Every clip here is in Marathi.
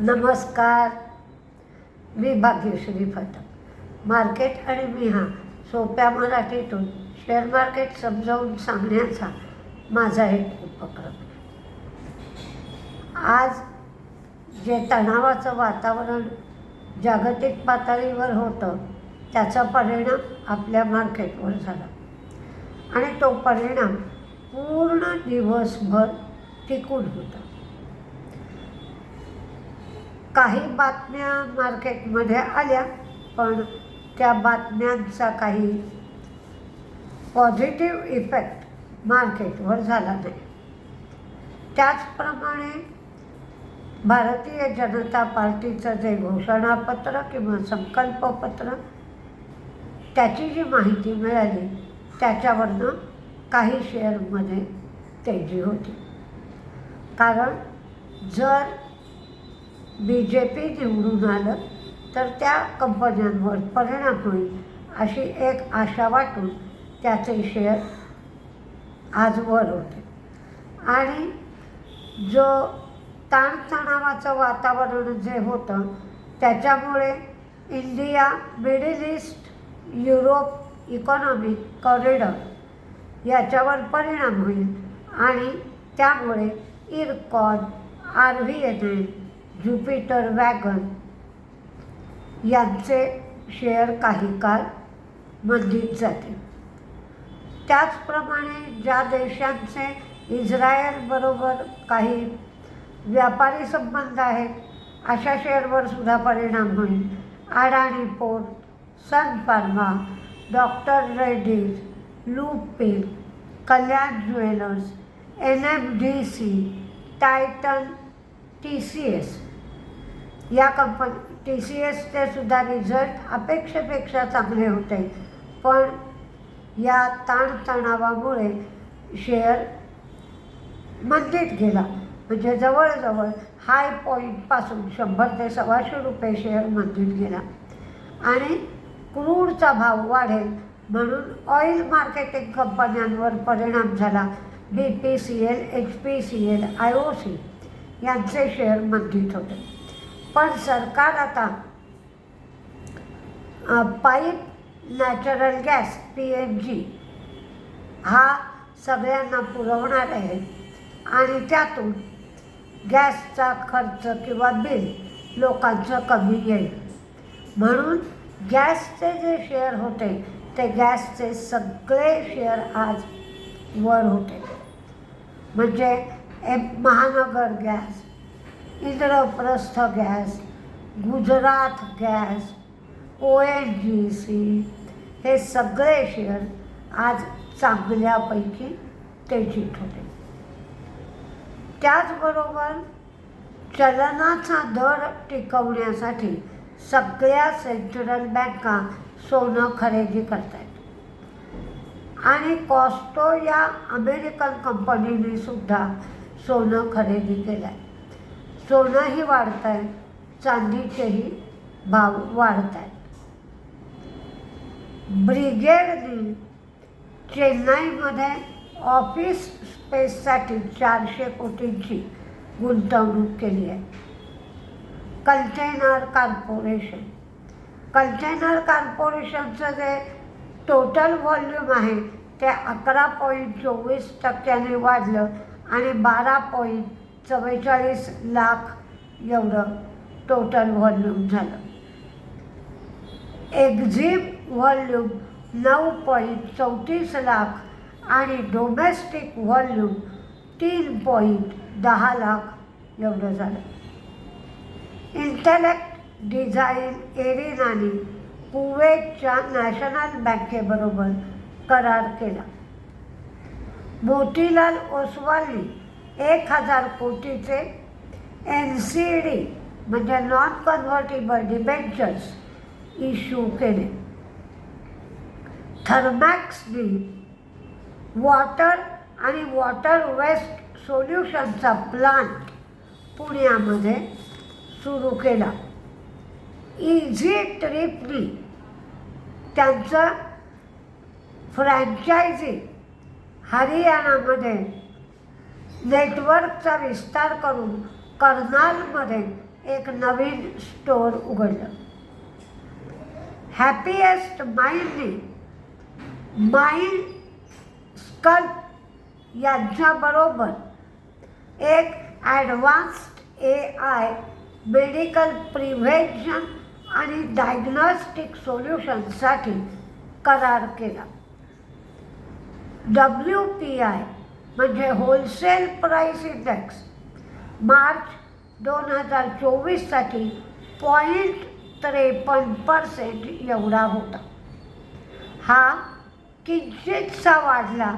नमस्कार. मी भाग्यश्री फटक. मार्केट आणि मी हा सोप्या मराठीतून शेअर मार्केट समजावून सांगण्याचा माझा एक उपक्रम. आज जे तणावाचं वातावरण जागतिक पातळीवर होतं त्याचा परिणाम आपल्या मार्केटवर झाला. आणि तो परिणाम पूर्ण दिवसभर टिकून होता. काही बातम्या मार्केटमध्ये आल्या पण त्या बातम्यांचा काही पॉझिटिव्ह इफेक्ट मार्केटवर झाला नाही. त्याचप्रमाणे भारतीय जनता पार्टीचं जे घोषणापत्र किंवा संकल्पपत्र त्याची जी माहिती मिळाली त्याच्यावरनं काही शेअरमध्ये तेजी होती. कारण जर बी जे पी निवडून आलं तर त्या कंपन्यांवर परिणाम होईल अशी एक आशा वाटून त्याचे शेअर आज वर होते. आणि जो ताणतणावाचं वातावरण जे होतं त्याच्यामुळे India Middle East Europe economic corridor याच्यावर परिणाम होईल आणि त्यामुळे IRCON R V N L Jupiter wagon यांचे शेअर काही काळ मंदीत जातील त्याचप्रमाणे ज्या देशांचे इस्रायलबरोबर काही व्यापारी संबंध आहेत अशा शेअरवर सुद्धा परिणाम होईल. Adani port Sun Pharma doctor Reddy's Lupin Kalyan jewellers N M D C Titan T C S या कंपनी टी सी एसचे सुद्धा रिझल्ट अपेक्षेपेक्षा चांगले होते. पण या ताणतणावामुळे शेअर मंदीत गेला. म्हणजे जवळजवळ हाय पॉईंटपासून शंभर ते सव्वाशे रुपये शेअर मंदीत गेला. आणि क्रूडचा भाव वाढेल म्हणून ऑइल मार्केटिंग कंपन्यांवर परिणाम झाला. B P C L H P C L I O C यांचे शेअर मंदीत होते. पण सरकार आता pipe natural gas P N G हा सगळ्यांना पुरवणार आहे. आणि त्यातून गॅसचा खर्च किंवा बिल लोकांचं कमी येईल. म्हणून गॅसचे जे शेअर होते ते गॅसचे सगळे शेअर आज वर होते. म्हणजे M Mahanagar gas Indraprastha gas Gujarat gas O N G C हे सगळे शेअर आज चांगल्यापैकी तेजीत होते. त्याचबरोबर चलनाचा दर टिकवण्यासाठी सगळ्या सेंट्रल बँका सोनं खरेदी करत आहेत आणि कॉस्टो या अमेरिकन कंपनीने सुद्धा सोनं खरेदी केलं आहे सोनंही वाढत आहे चांदीचेही भाव वाढत आहेत ब्रिगेडने चेन्नईमध्ये ऑफिस स्पेससाठी चारशे कोटींची गुंतवणूक केली आहे. Container corporation. कंटेनर कॉर्पोरेशनचं जे टोटल व्हॉल्यूम आहे ते अकरा पॉईंट चोवीस टक्क्याने वाढलं आणि बारा पॉईंट चव्वेचाळीस लाख एवढं टोटल व्हॉल्यूम झालं. एक्झिम व्हॉल्यूम नऊ पॉईंट चौतीस लाख आणि डोमेस्टिक व्हॉल्यूम तीन पॉईंट दहा लाख एवढं झालं. इंटेलेक्ट डिझाईन एरिनाने कुवेतच्या नॅशनल बँकेबरोबर करार केला. मोतीलाल ओसवालनी एक हजार कोटीचे एन सी डी म्हणजे नॉन कन्व्हर्टेबल डिबेंचर्स इश्यू केले थर्मॅक्सनी वॉटर आणि वॉटर वेस्ट सोल्युशनचा प्लांट पुण्यामध्ये सुरू केला. इझी ट्रिपनी त्यांचं फ्रँचायझी हरियाणामध्ये नेटवर्कचा विस्तार करून कर्नालमध्ये एक नवीन स्टोअर उघडलं. हॅपीएस्ट माइंडने माइंड स्कल्प यांच्याबरोबर एक advanced A I medical prevention आणि डायग्नॉस्टिक सोल्युशनसाठी करार केला. डब्ल्यू पी आय म्हणजे होलसेल प्राईस इंडेक्स मार्च दोन हजार चोवीससाठी पॉईंट त्रेपन्न पर्सेंट एवढा होता. हा किंचितसा वाढला.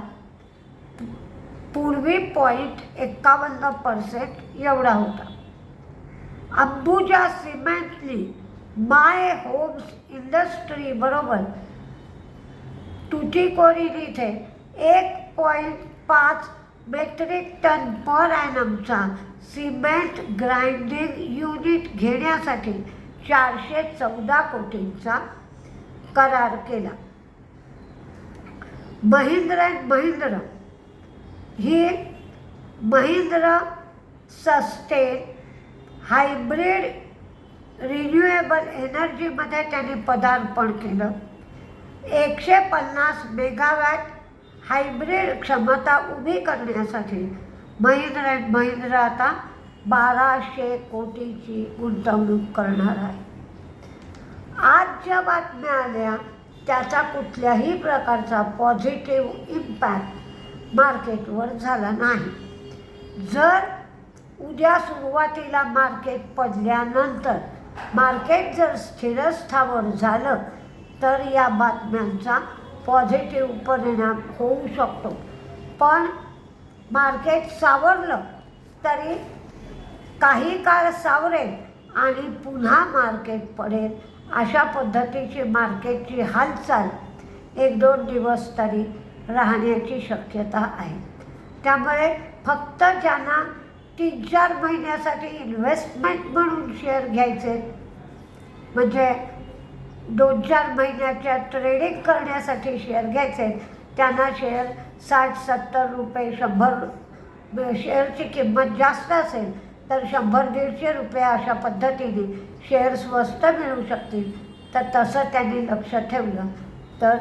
पूर्वी पॉईंट एकावन्न पर्सेंट एवढा होता. अंबुजा सिमेंटली माय होम्स इंडस्ट्रीबरोबर तुटीकोरीन इथे एक पॉईंट पाच मेट्रिक टन पर ॲनमचा सिमेंट ग्राइंडिंग युनिट घेण्यासाठी चारशे चौदा कोटींचा करार केला. महिंद्र अँड महिंद्र ही महिंद्र सस्टेन हायब्रिड रिन्युएबल एनर्जीमध्ये त्यांनी पदार्पण केलं. एकशे पन्नास मेगावॅट हायब्रिड क्षमता उभी करण्यासाठी महिंद्र अँड महिंद्र आता बाराशे कोटीची गुंतवणूक करणार आहे. आज ज्या बातम्या आल्या त्याचा कुठल्याही प्रकारचा पॉझिटिव्ह इम्पॅक्ट मार्केटवर झाला नाही. जर उद्या सुरुवातीला मार्केट पडल्यानंतर मार्केट जर स्थिरस्थावर झालं तर या बातम्यांचा पॉझिटिव्ह परिणाम होऊ शकतो. पण मार्केट सावरलं तरी काही काळ सावरेल आणि पुन्हा मार्केट पडेल अशा पद्धतीची मार्केटची हालचाल एक दोन दिवस तरी राहण्याची शक्यता आहे. त्यामुळे फक्त ज्यांना तीन चार महिन्यासाठी इन्व्हेस्टमेंट म्हणून शेअर घ्यायचे म्हणजे दोन चार महिन्याच्या ट्रेडिंग करण्यासाठी शेअर घ्यायचे. त्यांना शेअर साठ सत्तर रुपये शंभर शेअरची किंमत जास्त असेल तर शंभर दीडशे रुपये अशा पद्धतीने शेअर स्वस्त मिळू शकतील. तर तसं त्यांनी लक्ष ठेवलं. तर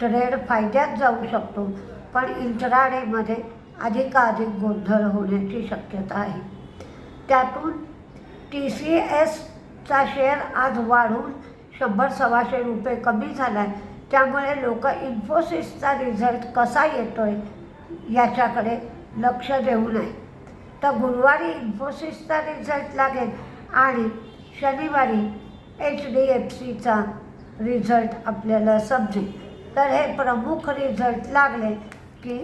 ट्रेड फायद्यात जाऊ शकतो पण इंट्राडेमध्ये अधिकाधिक गोंधळ होण्याची शक्यता आहे. त्यातून टी सी एसचा शेअर आज वाढून शंभर सव्वाशे रुपये कमी झाला आहे त्यामुळे लोक इन्फोसिसचा रिझल्ट कसा येतो आहे याच्याकडे लक्ष देऊ नये. तर गुरुवारी इन्फोसिसचा रिझल्ट लागेल आणि शनिवारी एच डी एफ सीचा रिझल्ट आपल्याला समजेल. तर हे प्रमुख रिझल्ट लागले की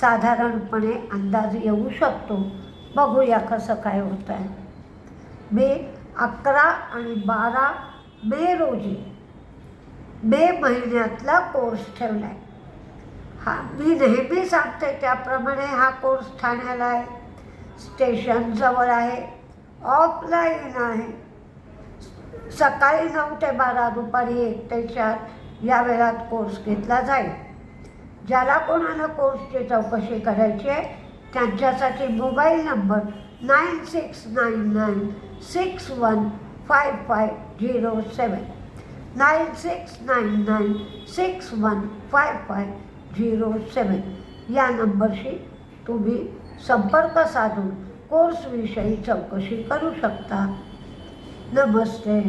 साधारणपणे अंदाज येऊ शकतो. बघूया कसं काय होतं आहे मी अकरा आणि बारा मे रोजी मे महिन्यातला कोर्स ठेवला आहे हा मी नेहमी सांगते त्याप्रमाणे हा कोर्स ठाण्याला आहे. स्टेशनजवळ आहे. ऑफलाईन आहे. सकाळी नऊ ते बारा दुपारी एक ते चार या वेळात कोर्स घेतला जाईल. ज्याला कोणाला कोर्सची चौकशी करायची आहे त्यांच्यासाठी mobile number nine six nine nine six one five five zero seven nine six nine nine six one five five zero seven या नंबरशी तुम्ही संपर्क साधून कोर्सविषयी चौकशी करू शकता. नमस्ते.